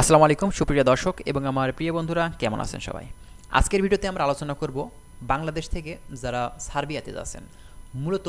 আসসালামু আলাইকুম, সুপ্রিয় দর্শক এবং আমার প্রিয় বন্ধুরা, কেমন আছেন সবাই? আজকের ভিডিওতে আমরা আলোচনা করব বাংলাদেশ থেকে যারা সার্বিয়াতে যাচ্ছেন। মূলত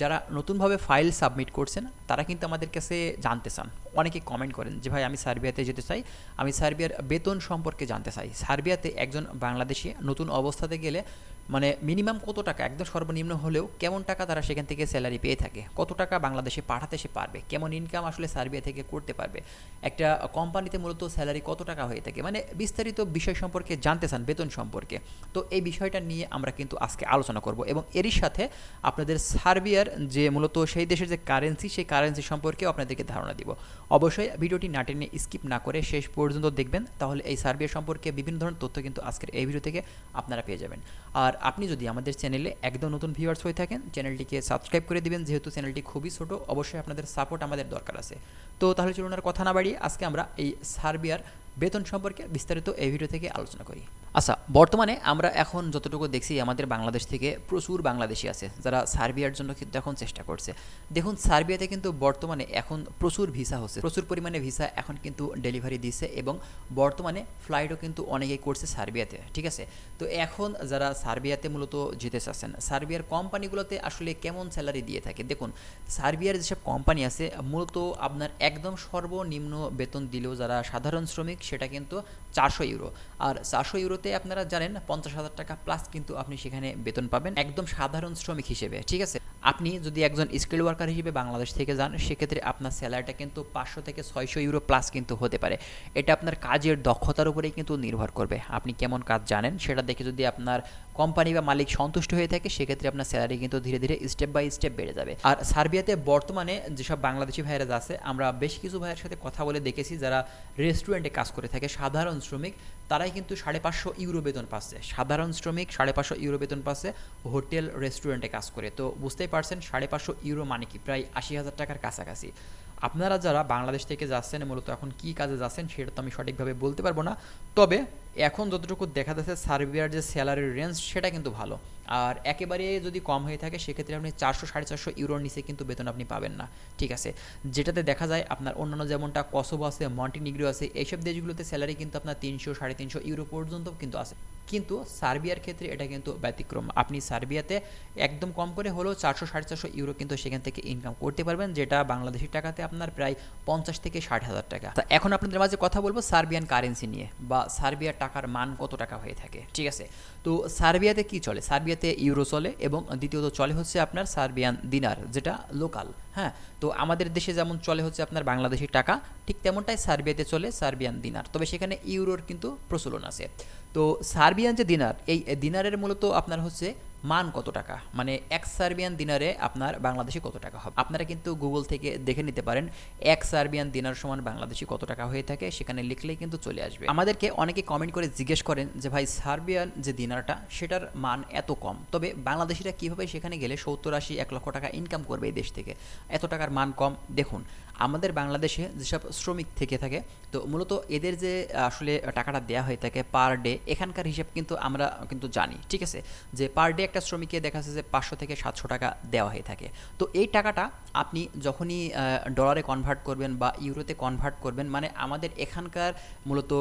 যারা নতুনভাবে ফাইল সাবমিট করছেন, তারা কিন্তু আমাদের কাছে জানতে চান। অনেকে কমেন্ট করেন যে, ভাই, আমি সার্বিয়াতে যেতে চাই। আমি সার্বিয়ার বেতন সম্পর্কে জানতে চাই। সার্বিয়াতে একজন বাংলাদেশি নতুন অবস্থাতে গেলে মানে মিনিমাম কত টাকা? একদম সর্বনিম্ন হলেও কেমন টাকা তারা সেখান থেকে স্যালারি পেয়ে থাকে? কত টাকা বাংলাদেশে পাঠাতে সে পারবে? কেমন ইনকাম আসলে সার্বিয়া থেকে করতে পারবে? একটা কোম্পানিতে মূলত স্যালারি কত টাকা হয়ে থাকে? মানে বিস্তারিত বিষয় সম্পর্কে জানতে চান, বেতন সম্পর্কে। তো এই বিষয়টা নিয়ে আমরা কিন্তু আজকে আলোচনা করব এবং এরই সাথে আপনাদের সার্বিয়ার যে মূলত সেই দেশের যে কারেন্সি সেই কারেন্সি সম্পর্কেও আপনাদেরকে ধারণা দিব। অবশ্যই ভিডিওটি না টেনে স্কিপ না করে শেষ পর্যন্ত দেখবেন, তাহলে এই সার্বিয়া সম্পর্কে বিভিন্ন ধরনের তথ্য কিন্তু আজকের এই ভিডিও থেকে আপনারা পেয়ে যাবেন। আর আপনি যদি আমাদের চ্যানেলে একদম নতুন ভিউয়ার্স হয়ে থাকেন, চ্যানেলটিকে সাবস্ক্রাইব করে দিবেন, যেহেতু চ্যানেলটি খুবই ছোটো, অবশ্যই আপনাদের সাপোর্ট আমাদের দরকার আছে। তো তাহলে চলুন আর কথা না বাড়িয়ে, আজকে আমরা এই সার্বিয়ার বেতন সম্পর্কে বিস্তারিত এই ভিডিও থেকে আলোচনা করি। আচ্ছা বর্তমানে আমরা এখন যতটুকু দেখছি আমাদের বাংলাদেশ থেকে প্রচুর বাংলাদেশি আছে যারা সার্বিয়ার জন্য কিন্তু এখন চেষ্টা করছে। দেখুন, সার্বিয়াতে কিন্তু বর্তমানে এখন প্রচুর ভিসা হচ্ছে। প্রচুর পরিমাণে ভিসা এখন কিন্তু ডেলিভারি দিচ্ছে এবং বর্তমানে ফ্লাইটও কিন্তু অনেকেই করছে সার্বিয়াতে, ঠিক আছে? তো এখন যারা সার্বিয়াতে মূলত যেতে চাচ্ছেন, সার্বিয়ার কোম্পানিগুলোতে আসলে কেমন স্যালারি দিয়ে থাকে? দেখুন, সার্বিয়ার যেসব কোম্পানি আছে, মূলত আপনার একদম সর্বনিম্ন বেতন দিলেও যারা সাধারণ শ্রমিক সেটা কিন্তু চারশো ইউরো। আর চারশো ইউরোতে আপনারা জানেন, পঞ্চাশ হাজার টাকা প্লাস কিন্তু আপনি সেখানে বেতন পাবেন একদম সাধারণ শ্রমিক হিসেবে, ঠিক আছে? আপনি যদি একজন স্কিল ওয়ার্কার হিসেবে বাংলাদেশ থেকে যান, সেক্ষেত্রে আপনার স্যালারিটা কিন্তু পাঁচশো থেকে ছয়শো ইউরো প্লাস কিন্তু হতে পারে। এটা আপনার কাজের দক্ষতার উপরেই কিন্তু নির্ভর করবে। আপনি কেমন কাজ জানেন, সেটা দেখে যদি আপনার কোম্পানি বা মালিক সন্তুষ্ট হয়ে থাকে, সেক্ষেত্রে আপনার স্যালারি কিন্তু ধীরে ধীরে স্টেপ বাই স্টেপ বেড়ে যাবে। আর সার্বিয়াতে বর্তমানে যেসব বাংলাদেশি ভাইয়েরা আছে, আমরা বেশ কিছু ভাইয়ের সাথে কথা বলে দেখেছি, যারা রেস্টুরেন্টে কাজ করে থাকে সাধারণ শ্রমিক, তারাই কিন্তু সাড়ে পাঁচশো ইউরো বেতন পাচ্ছে। সাধারণ শ্রমিক সাড়ে পাঁচশো ইউরো বেতন পাচ্ছে, হোটেল, রেস্টুরেন্টে কাজ করে। তো বুঝতেই পারছেন, সাড়ে পাঁচশো ইউরো মানে কি? প্রায় আশি হাজার টাকার কাছাকাছি। আপনারা যারা বাংলাদেশ থেকে যাচ্ছেন, মূলত এখন কি কাজে যাচ্ছেন সেটা তো আমি সঠিকভাবে বলতে পারব না। তবে এখন যতটুকু দেখা যাচ্ছে, সার্বিয়ার যে স্যালারির রেঞ্জ সেটা কিন্তু ভালো। আর একেবারে যদি কম হয়ে থাকে, সেক্ষেত্রে আপনি চারশো, সাড়ে চারশো ইউরোর নিচে কিন্তু বেতন আপনি পাবেন না। ঠিক আছে? যেটাতে দেখা যায়, আপনার অন্যান্য যেমনটা কসোভো আছে মন্টিনিগ্রো আছে, এইসব দেশগুলোতে স্যালারি কিন্তু আপনার তিনশো, সাড়ে তিনশো ইউরো পর্যন্ত কিন্তু আছে। কিন্তু সার্বিয়ার ক্ষেত্রে এটা কিন্তু ব্যতিক্রম। আপনি সার্বিয়াতে একদম কম করে হলেও চারশো, সাড়ে চারশো ইউরো কিন্তু সেখান থেকে ইনকাম করতে পারবেন, যেটা বাংলাদেশি টাকাতে আপনার প্রায় পঞ্চাশ থেকে ষাট হাজার টাকা। তা এখন আপনাদের মাঝে কথা বলব সার্বিয়ান কারেন্সি নিয়ে, বা সার্বিয়ার টাকার মান কত টাকা হয়ে থাকে, ঠিক আছে? তো সার্বিয়াতে কি চলে? সার্বিয়াতে ইউরো চলে, এবং দ্বিতীয়ত চলে হচ্ছে আপনার সার্বিয়ান দিনার, যেটা লোকাল হ্যাঁ? তো আমাদের দেশে যেমন চলে হচ্ছে আপনার বাংলাদেশি টাকা, ঠিক তেমনটাই সার্বিয়াতে চলে সার্বিয়ান দিনার। তবে সেখানে ইউরোর কিন্তু প্রচলন আছে। তো সার্বিয়ান যে দিনার এই দিনারের মূলত আপনার হচ্ছে মান কত টাকা? মানে এক সার্বিয়ান দিনারে আপনার বাংলাদেশি কত টাকা হবে? আপনারা কিন্তু গুগল থেকে দেখে নিতে পারেন, এক সার্বিয়ান দিনার সমান বাংলাদেশি কত টাকা হয়ে থাকে, সেখানে লিখলেই কিন্তু চলে আসবে। আমাদেরকে অনেকে কমেন্ট করে জিজ্ঞেস করেন যে, ভাই, সার্বিয়ান যে দিনারটা, সেটার মান এত কম? তবে বাংলাদেশিরা কীভাবে সেখানে গেলে সত্তর আশি, এক লক্ষ টাকা ইনকাম করবে এই দেশ থেকে? এত টাকার মান কম? দেখুন, আমাদের বাংলাদেশে যেসব শ্রমিক থেকে থাকে, তো মূলত এদের যে, আসলে টাকাটা দেওয়া হয়ে থাকে পার ডে এখানকার হিসাব কিন্তু আমরা কিন্তু জানি, ঠিক আছে? যে পার ডে একটা শ্রমিককে দেখা যাচ্ছে যে পাঁচশো থেকে সাতশো টাকা দেওয়া হয়ে থাকে। তো এই টাকাটা আপনি যখনই ডলারে কনভার্ট করবেন বা ইউরোতে কনভার্ট করবেন মানে আমাদের এখানকার মূলত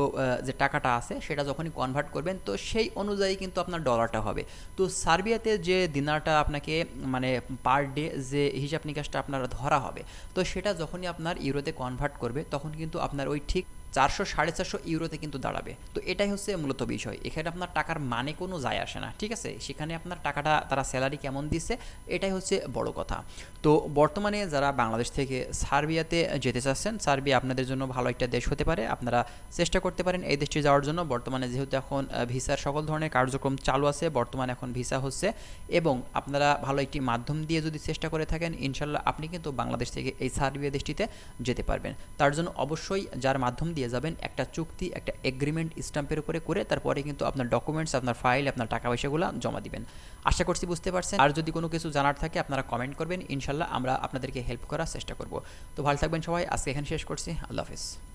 যে টাকাটা আছে সেটা যখনই কনভার্ট করবেন, তো সেই অনুযায়ী কিন্তু আপনার ডলারটা হবে। তো সার্বিয়াতে যে দিনারটা আপনাকে মানে পার ডে যে হিসাব নিকাশটা আপনার ধরা হবে, তো সেটা যখনই আপনার ইউরোতে কনভার্ট করবে, তখন কিন্তু আপনার ওই ঠিক চারশো, সাড়ে চারশো ইউরোতে কিন্তু দাঁড়াবে। তো এটাই হচ্ছে মূলত বিষয়। এখানে আপনার টাকার মানে কোনো যায় আসে না, ঠিক আছে? সেখানে আপনার টাকাটা, তারা স্যালারি কেমন দিচ্ছে, এটাই হচ্ছে বড় কথা। তো বর্তমানে যারা বাংলাদেশ থেকে সার্বিয়াতে যেতে চাচ্ছেন, সার্বিয়া আপনাদের জন্য ভালো একটা দেশ হতে পারে। আপনারা চেষ্টা করতে পারেন এই দেশটি যাওয়ার জন্য। বর্তমানে যেহেতু এখন ভিসার সকল ধরনের কার্যক্রম চালু আছে, বর্তমানে এখন ভিসা হচ্ছে। এবং আপনারা ভালো একটি মাধ্যম দিয়ে যদি চেষ্টা করে থাকেন, ইনশাল্লাহ আপনি কিন্তু বাংলাদেশ থেকে এই সার্বিয়া দেশটিতে যেতে পারবেন। তার জন্য অবশ্যই যার মাধ্যম দিয়ে যাবেন একটা চুক্তি, একটা এগ্রিমেন্ট স্ট্যাম্পের উপরে করে তারপরে কিন্তু আপনার ডকুমেন্টস আপনার ফাইল আপনার টাকা পয়সাগুলো জমা দিবেন। আশা করছি বুঝতে পারছেন। আর যদি কোনো কিছু জানার থাকে, আপনারা কমেন্ট করবেন। ইনশাল্লাহ আমরা আপনাদেরকে হেল্প করার চেষ্টা করব। তো ভালো থাকবেন সবাই। আজকে এখানে শেষ করছি। আল্লাহ হাফিজ।